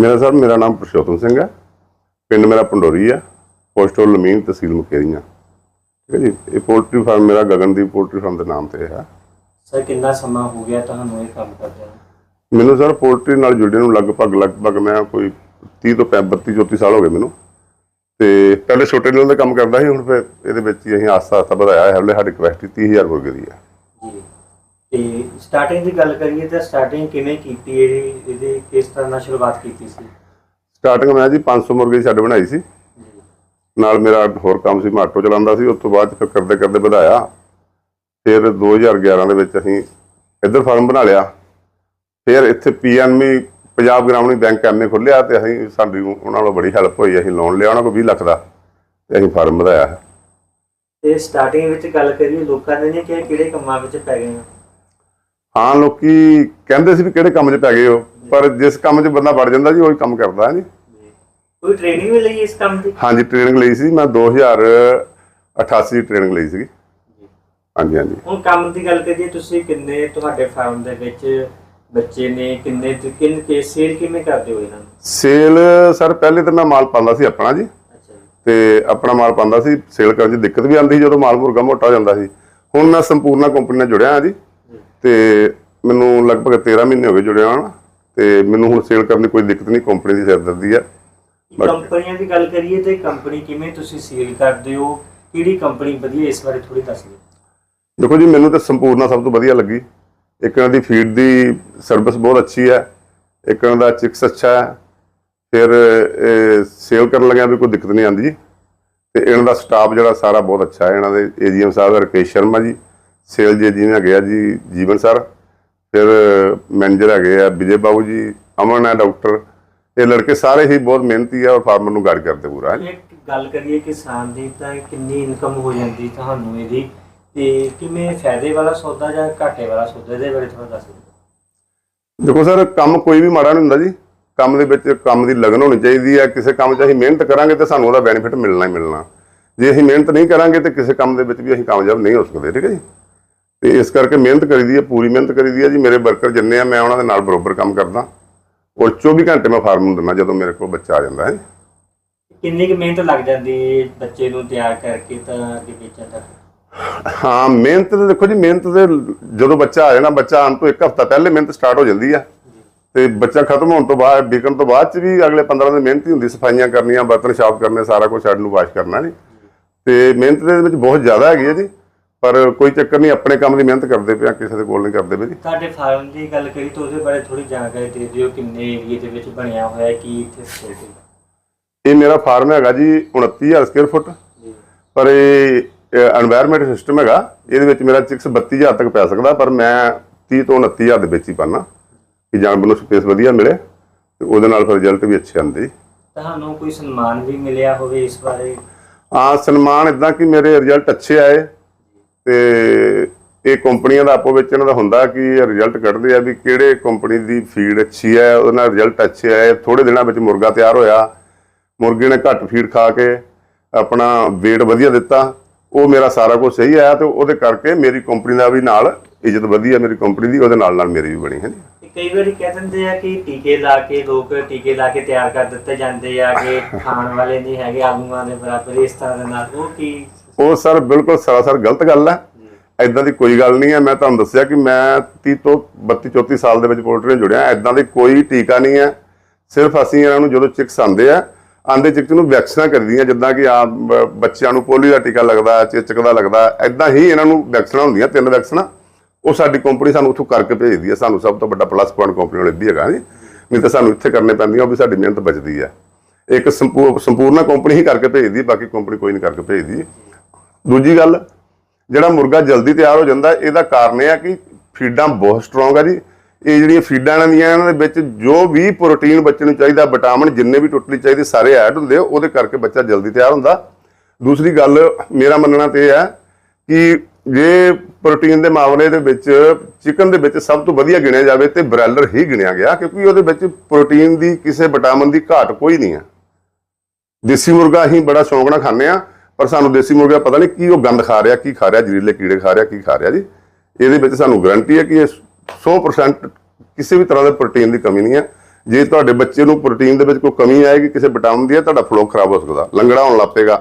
ਮੇਰਾ ਸਰ ਮੇਰਾ ਨਾਮ ਪ੍ਰਸ਼ੋਤਮ ਸਿੰਘ ਹੈ। ਪਿੰਡ ਮੇਰਾ ਪੰਡੋਰੀ ਹੈ। ਪੋਸਟਲ ਲਮੀਨ ਤਹਿਸੀਲ ਮੁਕੇਰੀਆਂ। ਠੀਕ ਹੈ ਜੀ। ਇਹ ਪੋਲਟਰੀ ਫਾਰਮ ਮੇਰਾ ਗਗਨਦੀਪ ਪੋਲਟਰੀ ਫਾਰਮ ਦੇ ਨਾਮ ਤੇ ਹੈ। ਸਰ ਕਿੰਨਾ ਸਮਾਂ ਹੋ ਗਿਆ ਤੁਹਾਨੂੰ ਇਹ ਕੰਮ ਕਰਦੇ ਨੂੰ? ਮੈਨੂੰ ਸਰ ਪੋਲਟਰੀ ਨਾਲ ਜੁੜੇ ਨੂੰ ਲਗਭਗ ਲਗਭਗ ਮੈਂ ਕੋਈ 30 ਤੋਂ 32 34 ਸਾਲ ਹੋ ਗਏ ਮੈਨੂੰ। ਤੇ ਪਹਿਲੇ ਛੋਟੇ ਲੈਵਲ ਦਾ ਕੰਮ ਕਰਦਾ ਸੀ ਹੁਣ ਫਿਰ ਇਹਦੇ ਵਿੱਚ ਹੀ ਅਸੀਂ ਆਸਤਾ ਆਸਤਾ ਵਧਾਇਆ। ਹੈ ਹਲੇ ਸਾਡੀ ਕਪੈਸਿਟੀ 30000 ਮੁਰਗੇ ਦੀ ਹੈ। ਤੇ ਸਟਾਰਟਿੰਗ ਦੀ ਗੱਲ ਕਰੀਏ ਤਾਂ ਸਟਾਰਟਿੰਗ ਕਿਵੇਂ ਕੀਤੀ ਇਹਦੀ ਇਹਦੀ ਕਿਸ ਤਰ੍ਹਾਂ ਨਾਲ ਸ਼ੁਰੂਆਤ ਕੀਤੀ ਸੀ? ਸਟਾਰਟਿੰਗ ਮੈਂ ਜੀ 500 ਮੁਰਗੇ ਦੀ ਛੱਡ ਬਣਾਈ ਸੀ। ਨਾਲ ਮੇਰਾ ਹੋਰ ਕੰਮ ਸੀ ਮੈਂ ਆਟੋ ਚਲਾਉਂਦਾ ਸੀ ਉਸ ਤੋਂ ਬਾਅਦ ਫਿਰ ਕਰਦੇ ਕਰਦੇ ਵਧਾਇਆ। ਫਿਰ 2011 ਦੇ ਵਿੱਚ ਅਸੀਂ ਇੱਧਰ ਫਾਰਮ ਬਣਾ ਲਿਆ। ਫਿਰ ਇੱਥੇ ਪੀਐਨਬੀ ਪੰਜਾਬ ਗ੍ਰਾਮੀਣ ਬੈਂਕ ਐਮਏ ਖੋਲ੍ਹਿਆ ਤੇ ਅਸੀਂ ਸਾਡੀ ਉਹਨਾਂ ਨਾਲ ਬੜੀ ਹੈਲਪ ਹੋਈ ਅਸੀਂ ਲੋਨ ਲਿਆ ਉਹਨਾਂ ਕੋਲ 20 ਲੱਖ ਦਾ ਤੇ ਅਸੀਂ ਫਾਰਮ ਵਧਾਇਆ। ਤੇ ਸਟਾਰਟਿੰਗ ਵਿੱਚ ਗੱਲ ਕਰੀਏ ਲੋਕਾਂ ਨੇ ਕਿਹਾ ਕਿਹੜੇ ਕੰਮਾਂ ਵਿੱਚ ਪੈ ਗਏ? ਹੋ ਲੋਕੀ ਕਹਿੰਦੇ ਸੀ ਵੀ ਕਿਹੜੇ ਕੰਮ 'ਚ ਪੈ ਗਏ ਹੋ ਪਰ ਜਿਸ ਕੰਮ 'ਚ ਬੰਦਾ ਵੜ ਜਾਂਦਾ ਜੀ ਉਹੀ ਕੰਮ ਕਰਦਾ ਹੈ ਜੀ। ਕੋਈ ਟ੍ਰੇਨਿੰਗ ਵੀ ਲਈ ਇਸ ਕੰਮ ਦੀ? ਹਾਂਜੀ ਟ੍ਰੇਨਿੰਗ ਲਈ ਸੀ ਮੈਂ 2088 ਦੀ ਟ੍ਰੇਨਿੰਗ ਲਈ ਸੀਗੀ। ਜੀ। ਹਾਂਜੀ ਹਾਂਜੀ। ਹੁਣ ਕੰਮ ਦੀ ਗੱਲ ਕਰੀਏ ਤੁਸੀਂ ਕਿੰਨੇ ਤੁਹਾਡੇ ਫਾਰਮ ਦੇ ਵਿੱਚ ਬੱਚੇ ਨੇ ਕਿੰਨੇ ਤੇ ਕਿੰਨ ਕੇ ਸੇਲ ਕਿਵੇਂ ਕਰਦੇ ਹੋ ਇਹਨਾਂ ਨੂੰ? ਸੇਲ ਸਰ ਪਹਿਲੇ ਤਾਂ ਮੈਂ ਮਾਲ ਪਾਉਂਦਾ ਸੀ ਆਪਣਾ ਜੀ। ਤੇ ਆਪਣਾ ਮਾਲ ਪਾਉਂਦਾ ਸੀ ਸੇਲ ਕਰਨ 'ਚ ਦਿੱਕਤ ਵੀ ਆਉਂਦੀ ਸੀ ਜਦੋਂ ਮਾਲ ਮੁਰਗਾ ਮੋਟਾ ਹੋ ਜਾਂਦਾ ਸੀ। ਹੁਣ ਮੈਂ ਸੰਪੂਰਨਾ ਕੰਪਨੀ ਨਾਲ ਜੁੜਿਆ ਹਾਂ ਜੀ। ਤੇ ਮੈਨੂੰ ਲਗਭਗ 13 ਮਹੀਨੇ ਹੋ ਗਏ ਜੁੜਿਆ ਹਾਂ ਤੇ ਮੈਨੂੰ ਹੁਣ ਸੇਲ ਕਰਨ ਦੀ ਕੋਈ ਦਿੱਕਤ ਨਹੀਂ ਕੰਪਨੀ ਦੀ ਸਿਰਦਰਦੀ ਹੈ ਕੰਪਨੀਆਂ ਦੀ ਗੱਲ ਕਰੀਏ ਤੇ ਕੰਪਨੀ ਕਿਵੇਂ ਤੁਸੀਂ ਸੇਲ ਕਰਦੇ ਹੋ? ਕਿਹੜੀ ਕੰਪਨੀ ਵਧੀਆ ਇਸ ਬਾਰੇ ਥੋੜੀ ਦੱਸ ਦਿਓ। ਦੇਖੋ ਜੀ ਮੈਨੂੰ ਤਾਂ ਸੰਪੂਰਨਾ ਸਭ ਤੋਂ ਵਧੀਆ ਲੱਗੀ। ਇੱਕ ਇਹਨਾਂ ਦੀ ਫੀਡ ਦੀ ਸਰਵਿਸ ਬਹੁਤ ਅੱਛੀ ਹੈ ਇੱਕ ਇਹਨਾਂ ਦਾ ਚਿਕਸ ਅੱਛਾ ਹੈ ਫਿਰ ਸੇਲ ਕਰਨ ਲੱਗਿਆ ਵੀ ਕੋਈ ਦਿੱਕਤ ਨਹੀਂ ਆਉਂਦੀ ਜੀ। ਤੇ ਇਹਨਾਂ ਦਾ ਸਟਾਫ ਜਿਹੜਾ ਸਾਰਾ ਬਹੁਤ ਅੱਛਾ ਹੈ ਇਹਨਾਂ ਦੇ ਏਜੀਐਮ ਸਾਹਿਬ ਰਕੇਸ਼ ਸ਼ਰਮਾ ਜੀ। ਸੇਲ ਜੀ ਜੀ ਹੈਗੇ ਆ ਜੀ ਜੀਵਨ ਸਰ ਫਿਰ ਮੈਨੇਜਰ ਹੈਗੇ ਆ ਵਿਜੇ ਬਾਬੂ ਜੀ ਅਮਨ ਹੈ ਡਾਕਟਰ ਇਹ ਲੜਕੇ ਸਾਰੇ ਹੀ ਬਹੁਤ ਮਿਹਨਤੀ ਆ ਔਰ ਫਾਰਮਰ ਨੂੰ ਗਾਈਡ ਕਰਦੇ ਪੂਰਾ ਇੱਕ ਗੱਲ ਕਰੀਏ ਕਿਸਾਨ ਦੀ ਤਾਂ ਕਿੰਨੀ ਇਨਕਮ ਹੋ ਜਾਂਦੀ ਤੁਹਾਨੂੰ ਇਹਦੀ ਤੇ ਕਿਵੇਂ ਫਾਇਦੇ ਵਾਲਾ ਸੌਦਾ ਜਾਂ ਘਾਟੇ ਵਾਲਾ ਸੌਦਾ ਇਹਦੇ ਬਾਰੇ ਥੋੜਾ ਦੱਸ ਦਿਓ। ਦੇਖੋ ਸਰ ਕੰਮ ਕੋਈ ਵੀ ਮਾੜਾ ਨਹੀਂ ਹੁੰਦਾ ਜੀ। ਕੰਮ ਦੇ ਵਿੱਚ ਕੰਮ ਦੀ ਲਗਨ ਹੋਣੀ ਚਾਹੀਦੀ ਹੈ ਕਿਸੇ ਕੰਮ 'ਚ ਅਸੀਂ ਮਿਹਨਤ ਕਰਾਂਗੇ ਤੇ ਸਾਨੂੰ ਉਹਦਾ ਬੈਨੀਫਿਟ ਮਿਲਣਾ ਹੀ ਮਿਲਣਾ। ਜੇ ਅਸੀਂ ਮਿਹਨਤ ਨਹੀਂ ਕਰਾਂਗੇ ਤੇ ਕਿਸੇ ਕੰਮ ਦੇ ਵਿੱਚ ਵੀ ਅਸੀਂ ਕਾਮਯਾਬ ਨਹੀਂ ਹੋ ਸਕਦੇ ਠੀਕ ਹੈ ਜੀ। ਤੇ ਇਸ ਕਰਕੇ ਮਿਹਨਤ ਕਰੀਦੀ ਹੈ ਪੂਰੀ ਮਿਹਨਤ ਕਰੀਦੀ ਹੈ ਜੀ। ਮੇਰੇ ਵਰਕਰ ਜਿੰਨੇ ਆ ਮੈਂ ਉਹਨਾਂ ਦੇ ਨਾਲ ਬਰੋਬਰ ਕੰਮ ਕਰਦਾ। ਔਰ 24 ਘੰਟੇ ਮੈਂ ਫਾਰਮ ਨੂੰ ਦਿੰਦਾ ਜਦੋਂ ਮੇਰੇ ਕੋਲ ਬੱਚਾ ਆ ਜਾਂਦਾ ਹੈ। ਕਿੰਨੀ ਕੁ ਮਿਹਨਤ ਲੱਗ ਜਾਂਦੀ ਬੱਚੇ ਨੂੰ ਤਿਆਰ ਕਰਕੇ ਤਾਂ ਅੱਗੇ ਵੇਚਣ ਤੱਕ? ਹਾਂ ਮਿਹਨਤ ਤੇ ਦੇਖੋ ਜੀ ਮਿਹਨਤ ਤੇ ਜਦੋਂ ਬੱਚਾ ਆ ਜਾਣਾ ਬੱਚਾ ਆਉਣ ਤੋਂ ਇੱਕ ਹਫ਼ਤਾ ਪਹਿਲੇ ਮਿਹਨਤ ਸਟਾਰਟ ਹੋ ਜਾਂਦੀ ਆ। ਤੇ ਬੱਚਾ ਖਤਮ ਹੋਣ ਤੋਂ ਬਾਅਦ ਵਿਕਣ ਤੋਂ ਬਾਅਦ ਚ ਵੀ ਅਗਲੇ 15 ਦਿਨ ਮਿਹਨਤ ਹੀ ਹੁੰਦੀ ਸਫਾਈਆਂ ਕਰਨੀਆਂ ਬਰਤਨ ਸਾਫ਼ ਕਰਨੇ ਸਾਰਾ ਕੁਝ ਛੱਡ ਨੂੰ ਵਾਸ਼ ਕਰਨਾ ਜੀ। ਤੇ ਮਿਹਨਤ ਦੇ ਵਿੱਚ ਬਹੁਤ ਜ਼ਿਆਦਾ ਹੈਗੀ ਹੈ ਜੀ। ਪਰ ਕੋਈ ਚੱਕਰ ਨਹੀਂ ਆਪਣੇ ਕੰਮ ਦੀ ਮਿਹਨਤ ਕਰਦੇ ਪਿਆ ਕਿਸੇ ਦੇ ਕੋਲ ਨਹੀਂ ਕਰਦੇ ਵੀ ਤੁਹਾਡੇ ਫਾਰਮ ਦੀ ਗੱਲ ਕਰੀ ਤਾਂ ਉਹਦੇ ਬਾਰੇ ਥੋੜੀ ਜਾਣਕਾਰੀ ਦੇ ਦਿਓ ਕਿੰਨੇ ਏਰੀਏ ਦੇ ਵਿੱਚ ਬਣਿਆ ਹੋਇਆ ਕੀ ਇੱਥੇ ਸਥਿਤ ਇਹ ਮੇਰਾ ਫਾਰਮ ਹੈਗਾ ਜੀ 29000 ਸਕੁਅਰ ਫੁੱਟ ਪਰ ਇਹ এনवायरमेंट ਸਿਸਟਮ ਹੈਗਾ ਇਹਦੇ ਵਿੱਚ ਮੇਰਾ 632 ਤੱਕ ਪੈ ਸਕਦਾ ਪਰ ਮੈਂ 30 ਤੋਂ 29000 ਦੇ ਵਿੱਚ ਹੀ ਪਾਣਾ ਕਿ ਜਾਨਵਰ ਨੂੰ ਸਪੇਸ ਵਧੀਆ ਮਿਲੇ ਤੇ ਉਹਦੇ ਨਾਲ ਫਿਰ ਰਿਜ਼ਲਟ ਵੀ ਅੱਛੇ ਆਉਂਦੇ ਤੁਹਾਨੂੰ ਕੋਈ ਸਨਮਾਨ ਵੀ ਮਿਲਿਆ ਹੋਵੇ ਇਸ ਬਾਰੇ? ਆ ਸਨਮਾਨ ਇਦਾਂ ਕਿ ਮੇਰੇ ਰਿਜ਼ਲਟ ਅੱਛੇ ਆਏ। ਤੇ ਇਹ ਕੰਪਨੀਆਂ ਦਾ ਆਪੋ ਵਿੱਚ ਇਹਨਾਂ ਦਾ ਹੁੰਦਾ ਕਿ ਰਿਜ਼ਲਟ ਕੱਢਦੇ ਆ ਵੀ ਕਿਹੜੇ ਕੰਪਨੀ ਦੀ ਫੀਡ ਅੱਛੀ ਹੈ, ਉਹਦੇ ਨਾਲ ਰਿਜ਼ਲਟ ਅੱਛੇ ਆਏ ਥੋੜੇ ਦਿਨਾਂ ਵਿੱਚ ਮੁਰਗਾ ਤਿਆਰ ਹੋਇਆ। ਮੁਰਗੇ ਨੇ ਘੱਟ ਫੀਡ ਖਾ ਕੇ ਆਪਣਾ weight ਵਧੀਆ ਦਿੱਤਾ। ਉਹ ਮੇਰਾ ਸਾਰਾ ਕੁਝ ਸਹੀ ਆਇਆ ਤੇ ਉਹਦੇ ਕਰਕੇ ਮੇਰੀ ਕੰਪਨੀ ਦਾ ਵੀ ਨਾਲ ਇੱਜ਼ਤ ਵਧੀ ਮੇਰੀ ਕੰਪਨੀ ਦੀ, ਉਹਦੇ ਨਾਲ ਨਾਲ ਮੇਰੀ ਵੀ ਬਣੀ ਹੈ। ਕਈ ਵਾਰੀ ਕਹਿ ਦਿੰਦੇ ਆ ਕਿ ਟੀਕੇ ਲਾ ਕੇ ਲੋਕ ਟੀਕੇ ਲਾ ਕੇ ਤਿਆਰ ਕਰ ਦਿੱਤੇ ਜਾਂਦੇ ਆ ਕਿ ਖਾਣ ਵਾਲੇ ਨਹੀਂ ਹੈਗੇ, ਆਲੂਆਂ ਦੇ ਬਰਾਬਰ, ਇਸ ਤਰ੍ਹਾਂ ਦੇ ਨਾਲ। ਉਹ ਕੀ ਉਹ ਸਰ ਬਿਲਕੁਲ ਸਰਾਸਰ ਗਲਤ ਗੱਲ ਹੈ। ਐਦਾਂ ਦੀ ਕੋਈ ਗੱਲ ਨਹੀਂ ਹੈ। ਮੈਂ ਤੁਹਾਨੂੰ ਦੱਸਿਆ ਕਿ ਮੈਂ 30 ਤੋਂ 32 34 ਸਾਲ ਦੇ ਵਿੱਚ ਪੋਲਟਰੀ ਨਾਲ ਜੁੜਿਆ। ਐਦਾਂ ਦੀ ਕੋਈ ਟੀਕਾ ਨਹੀਂ ਹੈ। ਸਿਰਫ ਅਸੀਂ ਇਹਨਾਂ ਨੂੰ ਜਦੋਂ ਚਿਕਸ ਆਉਂਦੇ ਆ ਆਂਦੇ ਚਿਕਸ ਨੂੰ ਵੈਕਸੀਨਾਂ ਕਰਦੀਆਂ, ਜਿੱਦਾਂ ਕਿ ਆ ਬੱਚਿਆਂ ਨੂੰ ਪੋਲੀਓ ਦਾ ਟੀਕਾ ਲੱਗਦਾ, ਚਿਚਕ ਦਾ ਲੱਗਦਾ ਐਦਾਂ ਹੀ ਇਹਨਾਂ ਨੂੰ ਵੈਕਸੀਨਾਂ ਹੁੰਦੀਆਂ, ਤਿੰਨ ਵੈਕਸੀਨਾਂ ਉਹ ਸਾਡੀ ਕੰਪਨੀ ਸਾਨੂੰ ਉੱਥੋਂ ਕਰਕੇ ਭੇਜਦੀ ਹੈ। ਸਾਨੂੰ ਸਭ ਤੋਂ ਵੱਡਾ ਪਲੱਸ ਪੁਆਇੰਟ ਕੰਪਨੀ ਵਾਲੇ ਵੀ ਹੈਗਾ ਜੀ। ਨਹੀਂ ਤਾਂ ਸਾਨੂੰ ਇੱਥੇ ਕਰਨੇ ਪੈਂਦੀਆਂ, ਉਹ ਵੀ ਸਾਡੀ ਮਿਹਨਤ ਬਚਦੀ ਹੈ। ਇੱਕ ਸੰਪੂ- ਸੰਪੂਰਨਾ ਕੰਪਨੀ ਹੀ ਕਰਕੇ ਭੇਜਦੀ, ਬਾਕੀ ਕੰਪਨੀ ਕੋਈ ਨਹੀਂ ਕਰਕੇ ਭੇਜਦੀ। ਦੂਜੀ ਗੱਲ, ਜਿਹੜਾ ਮੁਰਗਾ ਜਲਦੀ ਤਿਆਰ ਹੋ ਜਾਂਦਾ, ਇਹਦਾ ਕਾਰਨ ਇਹ ਆ ਕਿ ਫੀਡਾਂ ਬਹੁਤ ਸਟਰੋਂਗ ਆ ਜੀ। ਇਹ ਜਿਹੜੀਆਂ ਫੀਡਾਂ ਇਹਨਾਂ ਦੀਆਂ, ਇਹਨਾਂ ਦੇ ਵਿੱਚ ਜੋ ਵੀ ਪ੍ਰੋਟੀਨ ਬੱਚੇ ਨੂੰ ਚਾਹੀਦਾ ਵਿਟਾਮਿਨ ਜਿੰਨੇ ਵੀ ਟੋਟਲੀ ਚਾਹੀਦੇ, ਸਾਰੇ ਐਡ ਹੁੰਦੇ ਉਹਦੇ ਕਰਕੇ ਬੱਚਾ ਜਲਦੀ ਤਿਆਰ ਹੁੰਦਾ। ਦੂਸਰੀ ਗੱਲ, ਮੇਰਾ ਮੰਨਣਾ ਤੇ ਇਹ ਹੈ ਕਿ ਜੇ ਪ੍ਰੋਟੀਨ ਦੇ ਮਾਮਲੇ ਦੇ ਵਿੱਚ ਚਿਕਨ ਦੇ ਵਿੱਚ ਸਭ ਤੋਂ ਵਧੀਆ ਗਿਣਿਆ ਜਾਵੇ, ਤੇ ਬ੍ਰਾਇਲਰ ਹੀ ਗਿਣਿਆ ਗਿਆ, ਕਿਉਂਕਿ ਉਹਦੇ ਵਿੱਚ ਪ੍ਰੋਟੀਨ ਦੀ, ਕਿਸੇ ਵਿਟਾਮਿਨ ਦੀ ਘਾਟ ਕੋਈ ਨਹੀਂ ਹੈ ਦੇਸੀ ਮੁਰਗਾ ਅਸੀਂ ਬੜਾ ਸ਼ੌਂਕ ਨਾਲ ਖਾਂਦੇ ਆ ਪਰ ਸਾਨੂੰ ਦੇਸੀ ਮੁਰਗਾ ਪਤਾ ਨਹੀਂ ਕੀ ਉਹ ਗੰਦ ਖਾ ਰਿਹਾ, ਕੀ ਖਾ ਰਿਹਾ, ਜ਼ਹਿਰੀਲੇ ਕੀੜੇ ਖਾ ਰਿਹਾ, ਕੀ ਖਾ ਰਿਹਾ ਜੀ। ਇਹਦੇ ਵਿੱਚ ਸਾਨੂੰ ਗਾਰੰਟੀ ਹੈ ਕਿ ਇਹ 100% ਕਿਸੇ ਵੀ ਤਰ੍ਹਾਂ ਦੇ ਪ੍ਰੋਟੀਨ ਦੀ ਕਮੀ ਨਹੀਂ ਹੈ। ਜੇ ਤੁਹਾਡੇ ਬੱਚੇ ਨੂੰ ਪ੍ਰੋਟੀਨ ਦੇ ਵਿੱਚ ਕੋਈ ਕਮੀ ਆਏਗੀ, ਕਿਸੇ ਵਿਟਾਮਿਨ ਦੀ ਹੈ ਤੁਹਾਡਾ ਫਲੋ ਖਰਾਬ ਹੋ ਸਕਦਾ। ਲੰਗੜਾ ਹੋਣ ਲੱਗ ਪਏਗਾ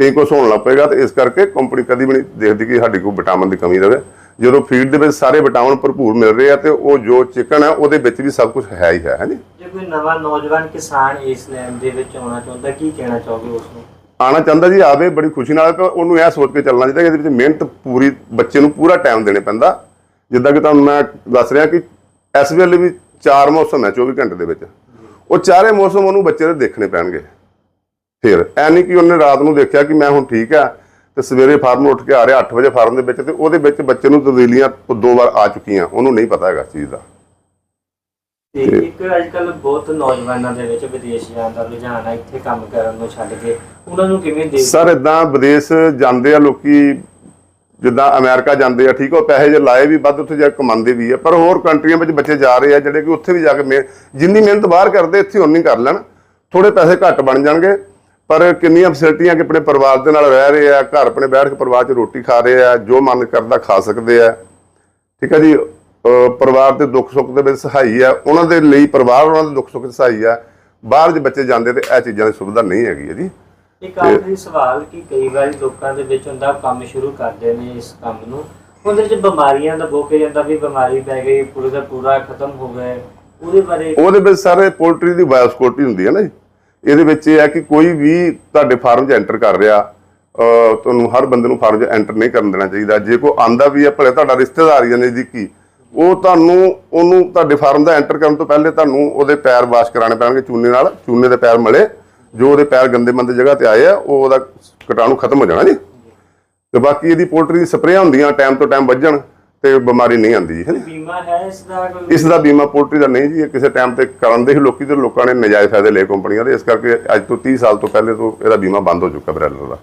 ਕਈ ਕੁਛ ਹੋਣ ਲੱਗ ਪਏਗਾ, ਤੇ ਇਸ ਕਰਕੇ ਕੰਪਨੀ ਕਦੀ ਵੀ ਨਹੀਂ ਦੇਖਦੀ ਕਿ ਸਾਡੀ ਕੋਈ ਵਿਟਾਮਿਨ ਦੀ ਕਮੀ ਰਹੇ ਜਦੋਂ ਫੀਡ ਦੇ ਵਿੱਚ ਸਾਰੇ ਵਿਟਾਮਿਨ ਭਰਪੂਰ ਮਿਲ ਰਹੇ ਆ, ਤੇ ਉਹ ਜੋ ਚਿਕਨ ਹੈ, ਉਹਦੇ ਵਿੱਚ ਵੀ ਸਭ ਕੁਝ ਹੈ ਹੀ ਹੈ ਹਾਂਜੀ ਜੇ ਕੋਈ ਨਵਾਂ ਨੌਜਵਾਨ ਕਿਸਾਨ ਇਸ ਲਾਈਨ ਦੇ ਵਿੱਚ ਆਉਣਾ ਚਾਹੁੰਦਾ, ਕੀ ਕਹਿਣਾ ਚਾਹੋਗੇ ਉਸ ਨੂੰ? ਆਣਾ ਚਾਹੁੰਦਾ ਜੀ, ਆਵੇ, ਬੜੀ ਖੁਸ਼ੀ ਨਾਲ ਕਿ ਉਹਨੂੰ ਇਹ ਸੋਚ ਕੇ ਚੱਲਣਾ ਚਾਹੀਦਾ ਕਿ ਇਹਦੇ ਵਿੱਚ ਮਿਹਨਤ ਪੂਰੀ ਬੱਚੇ ਨੂੰ ਪੂਰਾ ਟਾਈਮ ਦੇਣੇ ਪੈਂਦਾ। ਜਿੱਦਾਂ ਕਿ ਤੁਹਾਨੂੰ ਮੈਂ ਦੱਸ ਰਿਹਾ ਕਿ ਇਸ ਵੇਲੇ ਵੀ ਚਾਰ ਮੌਸਮ ਹੈ 24 ਘੰਟੇ ਦੇ ਵਿੱਚ। ਉਹ ਚਾਰੇ ਮੌਸਮ ਉਹਨੂੰ ਬੱਚੇ ਦੇ ਦੇਖਣੇ ਪੈਣਗੇ। ਫਿਰ ਐ ਨਹੀਂ ਕਿ ਉਹਨੇ ਰਾਤ ਨੂੰ ਦੇਖਿਆ ਕਿ ਮੈਂ ਹੁਣ ਠੀਕ ਆ, ਤੇ ਸਵੇਰੇ ਫਾਰਮ ਉੱਠ ਕੇ ਆ ਰਿਹਾ 8 ਵਜੇ ਫਾਰਮ ਦੇ ਵਿੱਚ, ਤੇ ਉਹਦੇ ਵਿੱਚ ਬੱਚੇ ਨੂੰ ਤਬਦੀਲੀਆਂ ਦੋ ਵਾਰ ਆ ਚੁੱਕੀਆਂ। ਉਹਨੂੰ ਨਹੀਂ ਪਤਾ ਹੈਗਾ ਚੀਜ਼ ਦਾ। ਤੇ ਇੱਕ ਅੱਜ ਕੱਲ ਬਹੁਤ ਨੌਜਵਾਨਾਂ ਦੇ ਵਿੱਚ ਵਿਦੇਸ਼ ਜਾਣ ਦਾ ਰੁਝਾਨ ਹੈ ਇੱਥੇ ਕੰਮ ਕਰਨ ਨੂੰ ਛੱਡ ਕੇ। ਉਹਨਾਂ ਨੂੰ ਕਿਵੇਂ ਦੇ ਸਰ ਇਦਾਂ ਵਿਦੇਸ਼ ਜਾਂਦੇ ਆ ਲੋਕੀ ਜਿੱਦਾਂ ਅਮਰੀਕਾ ਜਾਂਦੇ ਆ ਠੀਕ ਆ ਉਹ ਪੈਸੇ ਜੇ ਲਾਏ ਵੀ ਵੱਧ ਉੱਥੇ ਜਾ ਕੇ ਕਮਾਉਂਦੇ ਵੀ ਆ ਪਰ ਹੋਰ ਕੰਟਰੀਆਂ ਵਿੱਚ ਬੱਚੇ ਜਾ ਰਹੇ ਆ ਜਿਹੜੇ ਕਿ ਉੱਥੇ ਵੀ ਜਾ ਕੇ ਜਿੰਨੀ ਮਿਹਨਤ ਬਾਹਰ ਕਰਦੇ ਇੱਥੇ ਉਨੀ ਕਰ ਲੈਣ। ਥੋੜੇ ਪੈਸੇ ਘੱਟ ਬਣ ਜਾਣਗੇ ਪਰ ਕਿੰਨੀਆਂ ਫੈਸਿਲਿਟੀਆਂ ਕਿ ਆਪਣੇ ਪਰਿਵਾਰ ਦੇ ਨਾਲ ਰਹਿ ਰਹੇ ਆ ਘਰ ਆਪਣੇ ਬੈਠ ਕੇ ਪਰਿਵਾਰ 'ਚ ਰੋਟੀ ਖਾ ਰਹੇ ਆ ਜੋ ਮਨ ਕਰਦਾ ਖਾ ਸਕਦੇ ਆ। ਠੀਕ ਹੈ ਜੀ ਪਰਿਵਾਰ ਦੇ ਦੁੱਖ ਸੁੱਖ ਦੇ ਵਿੱਚ ਸਹਾਈ ਆ ਉਹਨਾਂ ਦੇ ਲਈ ਪਰਿਵਾਰ ਉਹਨਾਂ ਦੇ ਦੁੱਖ ਸੁੱਖ 'ਚ ਸਹਾਈ ਆ ਬਾਹਰ ਜੇ ਬੱਚੇ ਜਾਂਦੇ ਤੇ ਇਹ ਚੀਜ਼ਾਂ ਦੀ ਸੁਵਿਧਾ ਨਹੀਂ ਹੈਗੀ ਹੈ ਜੀ। ਇੱਕ ਆਖਰੀ ਸਵਾਲ ਕਿ ਕਈ ਵਾਰੀ ਲੋਕਾਂ ਦੇ ਵਿੱਚ ਹੁੰਦਾ ਕੰਮ ਸ਼ੁਰੂ ਕਰਦੇ ਨੇ ਇਸ ਕੰਮ ਨੂੰ। ਉਹਦੇ ਵਿੱਚ ਬਿਮਾਰੀਆਂ ਦਾ ਬੋਕੇ ਜਾਂਦਾ ਵੀ ਬਿਮਾਰੀ ਪੈ ਗਈ ਪੂਰੇ ਦਾ ਪੂਰਾ ਖਤਮ ਹੋ ਗਿਆ। ਉਹਦੇ ਬਾਰੇ ਉਹਦੇ ਵਿੱਚ ਸਾਰੇ ਪੋਲਟਰੀ ਦੀ ਬਾਇਓਸਿਕਿਉਰਿਟੀ ਹੁੰਦੀ ਹੈ ਨਾ ਜੀ। ਇਹਦੇ ਵਿੱਚ ਇਹ ਹੈ ਕਿ ਕੋਈ ਵੀ ਤੁਹਾਡੇ ਫਾਰਮ 'ਚ ਐਂਟਰ ਕਰ ਰਿਹਾ ਤੁਹਾਨੂੰ ਹਰ ਬੰਦੇ ਨੂੰ ਫਾਰਮ 'ਚ ਐਂਟਰ ਨਹੀਂ ਕਰਨ ਦੇਣਾ ਚਾਹੀਦਾ। ਜੇ ਕੋਈ ਆਂਦਾ ਵੀ ਹੈ ਭਲੇ ਤੁਹਾਡਾ ਰਿਸ਼ਤੇਦਾਰ ਹੈ ਨਜ਼ਦੀਕੀ ਉਹ ਤੁਹਾਨੂੰ ਉਹਨੂੰ ਤੁਹਾਡੇ ਫਾਰਮ ਦਾ ਐਂਟਰ ਕਰਨ ਤੋਂ ਪਹਿਲੇ ਤੁਹਾਨੂੰ ਉਹਦੇ ਪੈਰ ਵਾਸ਼ ਕਰਾਣੇ ਪੈਣਗੇ ਚੂਨੇ ਨਾਲ ਚੂਨੇ ਦੇ ਪੈਰ ਮਲੇ ਜੋ ਉਹਦੇ ਪੈਰ ਗੰਦੇ ਮੰਦੇ ਜਗ੍ਹਾ ਤੇ ਆਏ ਆ ਉਹ ਉਹਦਾ ਕੀਟਾਣੂ ਖਤਮ ਹੋ ਜਾਣਾ ਜੀ। ਤੇ ਬਾਕੀ ਇਹਦੀ ਪੋਲਟਰੀ ਦੀ ਸਪਰੇਆਂ ਹੁੰਦੀਆਂ ਟਾਈਮ ਤੋਂ ਟਾਈਮ ਵੱਜਣ ਤੇ ਬਿਮਾਰੀ ਨਹੀਂ ਆਉਂਦੀ ਜੀ ਹੈ ਨੀ? ਬੀਮਾ ਹੈ ਇਸ ਦਾ ਕੋਈ? ਇਸ ਦਾ ਬੀਮਾ ਪੋਲਟਰੀ ਦਾ ਨਹੀਂ ਜੀ ਇਹ ਕਿਸੇ ਟਾਈਮ ਤੇ ਕਰਾਉਂਦੇ ਸੀ ਲੋਕੀ ਤੇ ਲੋਕਾਂ ਨੇ ਨਜਾਇਜ਼ ਫਾਇਦੇ ਲਏ ਕੰਪਨੀਆਂ ਦੇ ਇਸ ਕਰਕੇ ਅੱਜ ਤੋਂ 30 ਸਾਲ ਤੋਂ ਪਹਿਲੇ ਤੋਂ ਇਹਦਾ ਬੀਮਾ ਬੰਦ ਹੋ ਚੁੱਕਾ ਬਰੈਲਰ ਦਾ।